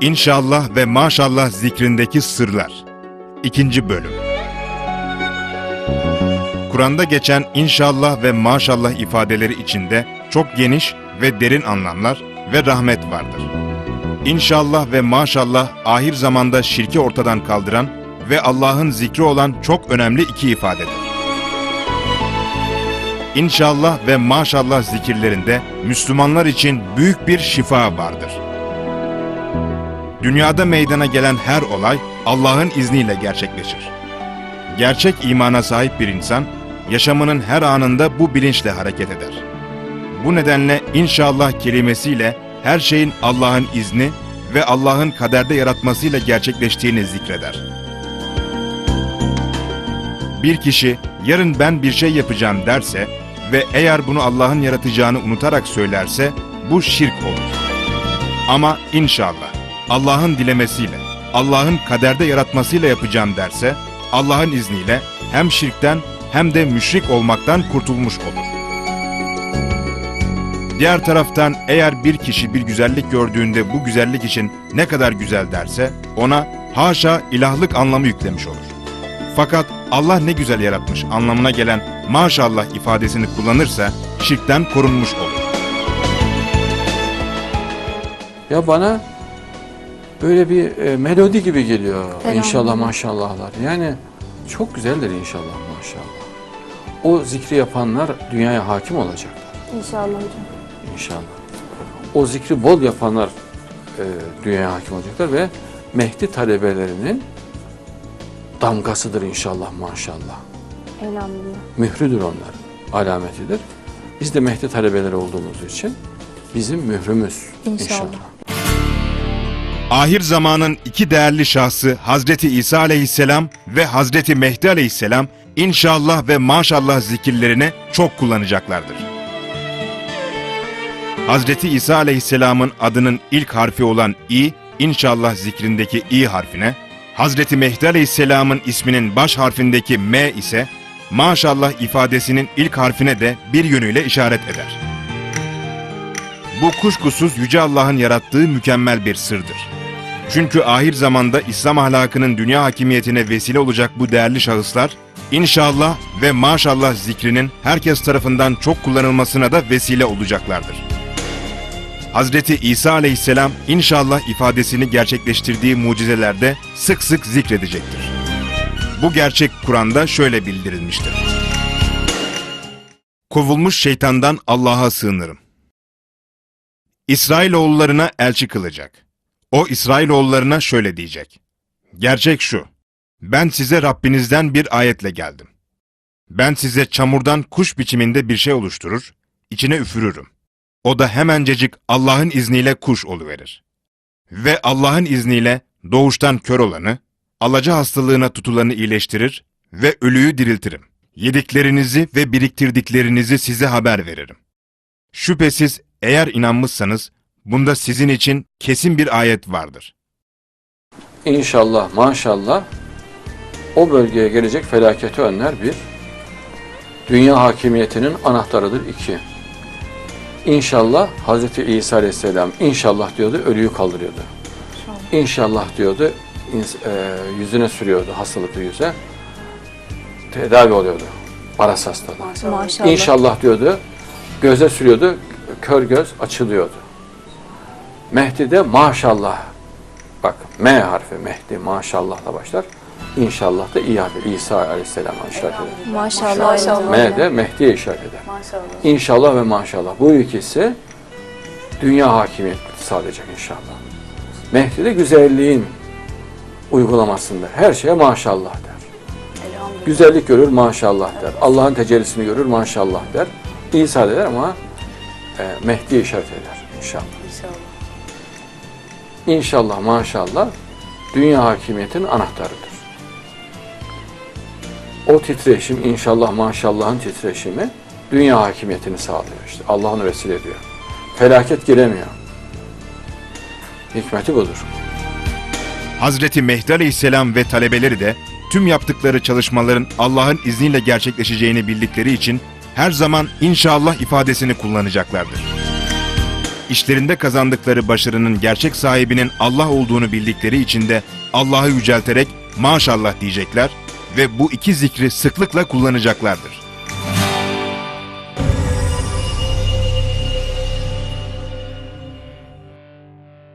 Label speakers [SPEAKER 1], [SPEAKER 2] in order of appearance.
[SPEAKER 1] İnşallah ve maşallah zikrindeki sırlar. İkinci bölüm. Kur'an'da geçen inşallah ve maşallah ifadeleri içinde çok geniş ve derin anlamlar ve rahmet vardır. İnşallah ve maşallah ahir zamanda şirki ortadan kaldıran ve Allah'ın zikri olan çok önemli iki ifadedir. İnşallah ve maşallah zikirlerinde Müslümanlar için büyük bir şifa vardır. Dünyada meydana gelen her olay Allah'ın izniyle gerçekleşir. Gerçek imana sahip bir insan, yaşamının her anında bu bilinçle hareket eder. Bu nedenle inşallah kelimesiyle her şeyin Allah'ın izni ve Allah'ın kaderde yaratmasıyla gerçekleştiğini zikreder. Bir kişi yarın ben bir şey yapacağım derse ve eğer bunu Allah'ın yaratacağını unutarak söylerse bu şirk olur. Ama inşallah Allah'ın dilemesiyle, Allah'ın kaderde yaratmasıyla yapacağım derse Allah'ın izniyle hem şirkten hem de müşrik olmaktan kurtulmuş olur. Diğer taraftan eğer bir kişi bir güzellik gördüğünde bu güzellik için ne kadar güzel derse ona haşa ilahlık anlamı yüklemiş olur. Fakat Allah ne güzel yaratmış anlamına gelen maşallah ifadesini kullanırsa şirkten korunmuş olur.
[SPEAKER 2] Ya bana böyle bir e, melodi gibi geliyor
[SPEAKER 3] Elhamdülillah.
[SPEAKER 2] inşallah maşallahlar. Yani çok güzeldir inşallah maşallah. O zikri yapanlar dünyaya hakim olacaklar
[SPEAKER 3] İnşallah hocam.
[SPEAKER 2] inşallah. O zikri bol yapanlar e, dünyaya hakim olacaklar ve Mehdi talebelerinin damgasıdır inşallah maşallah.
[SPEAKER 3] Elhamdülillah.
[SPEAKER 2] Mührüdür onlar, alametidir. Biz de Mehdi talebeleri olduğumuz için bizim mührümüz
[SPEAKER 3] İnşallah.
[SPEAKER 2] inşallah.
[SPEAKER 1] Ahir zamanın iki değerli şahsı Hazreti İsa aleyhisselam ve Hazreti Mehdi aleyhisselam inşallah ve maşallah zikirlerini çok kullanacaklardır. Hazreti İsa aleyhisselamın adının ilk harfi olan İ, inşallah zikrindeki İ harfine, Hazreti Mehdi aleyhisselamın isminin baş harfindeki M ise maşallah ifadesinin ilk harfine de bir yönüyle işaret eder. Bu kuşkusuz Yüce Allah'ın yarattığı mükemmel bir sırdır. Çünkü ahir zamanda İslam ahlakının dünya hakimiyetine vesile olacak bu değerli şahıslar, inşallah ve maşallah zikrinin herkes tarafından çok kullanılmasına da vesile olacaklardır. Hazreti İsa aleyhisselam inşallah ifadesini gerçekleştirdiği mucizelerde sık sık zikredecektir. Bu gerçek Kur'an'da şöyle bildirilmiştir. Kovulmuş şeytandan Allah'a sığınırım. İsrailoğullarına elçi kılacak. O İsrailoğullarına şöyle diyecek. Gerçek şu. Ben size Rabbinizden bir ayetle geldim. Ben size çamurdan kuş biçiminde bir şey oluşturur, içine üfürürüm. O da hemencecik Allah'ın izniyle kuş oluverir. Ve Allah'ın izniyle doğuştan kör olanı, alaca hastalığına tutulanı iyileştirir ve ölüyü diriltirim. Yediklerinizi ve biriktirdiklerinizi size haber veririm. Şüphesiz eğer inanmışsanız bunda sizin için kesin bir ayet vardır.
[SPEAKER 2] İnşallah, maşallah o bölgeye gelecek felaketi önler bir. Dünya hakimiyetinin anahtarıdır iki. İnşallah Hazreti İsa Aleyhisselam inşallah diyordu, ölüyü kaldırıyordu. İnşallah diyordu, e, yüzüne sürüyordu hastalıklı yüze. Tedavi oluyordu. Baras hastalığı.
[SPEAKER 3] Maşallah.
[SPEAKER 2] İnşallah diyordu, göze sürüyordu, kör göz açılıyordu. Mehdi de maşallah, bak M harfi Mehdi maşallahla başlar. İnşallah da İyi harfi İsa Aleyhisselam'a işaret eder.
[SPEAKER 3] Maşallah.
[SPEAKER 4] Maşallah.
[SPEAKER 2] M de Mehdi'ye işaret eder.
[SPEAKER 4] Maşallah.
[SPEAKER 2] İnşallah ve maşallah. Bu ikisi dünya hakimiyeti sağlayacak inşallah. Mehdi de güzelliğin uygulamasında her şeye maşallah der. Güzellik görür maşallah der. Allah'ın tecellisini görür maşallah der. İsa der ama e, Mehdi'ye işaret eder inşallah.
[SPEAKER 4] İnşallah.
[SPEAKER 2] İnşallah maşallah dünya hakimiyetinin anahtarıdır. O titreşim inşallah maşallahın titreşimi dünya hakimiyetini sağlıyor işte. Allah vesile ediyor. Felaket giremiyor. Hikmeti budur.
[SPEAKER 1] Hazreti Mehdi Aleyhisselam ve talebeleri de tüm yaptıkları çalışmaların Allah'ın izniyle gerçekleşeceğini bildikleri için her zaman inşallah ifadesini kullanacaklardır. İşlerinde kazandıkları başarının gerçek sahibinin Allah olduğunu bildikleri için de Allah'ı yücelterek maşallah diyecekler ve bu iki zikri sıklıkla kullanacaklardır.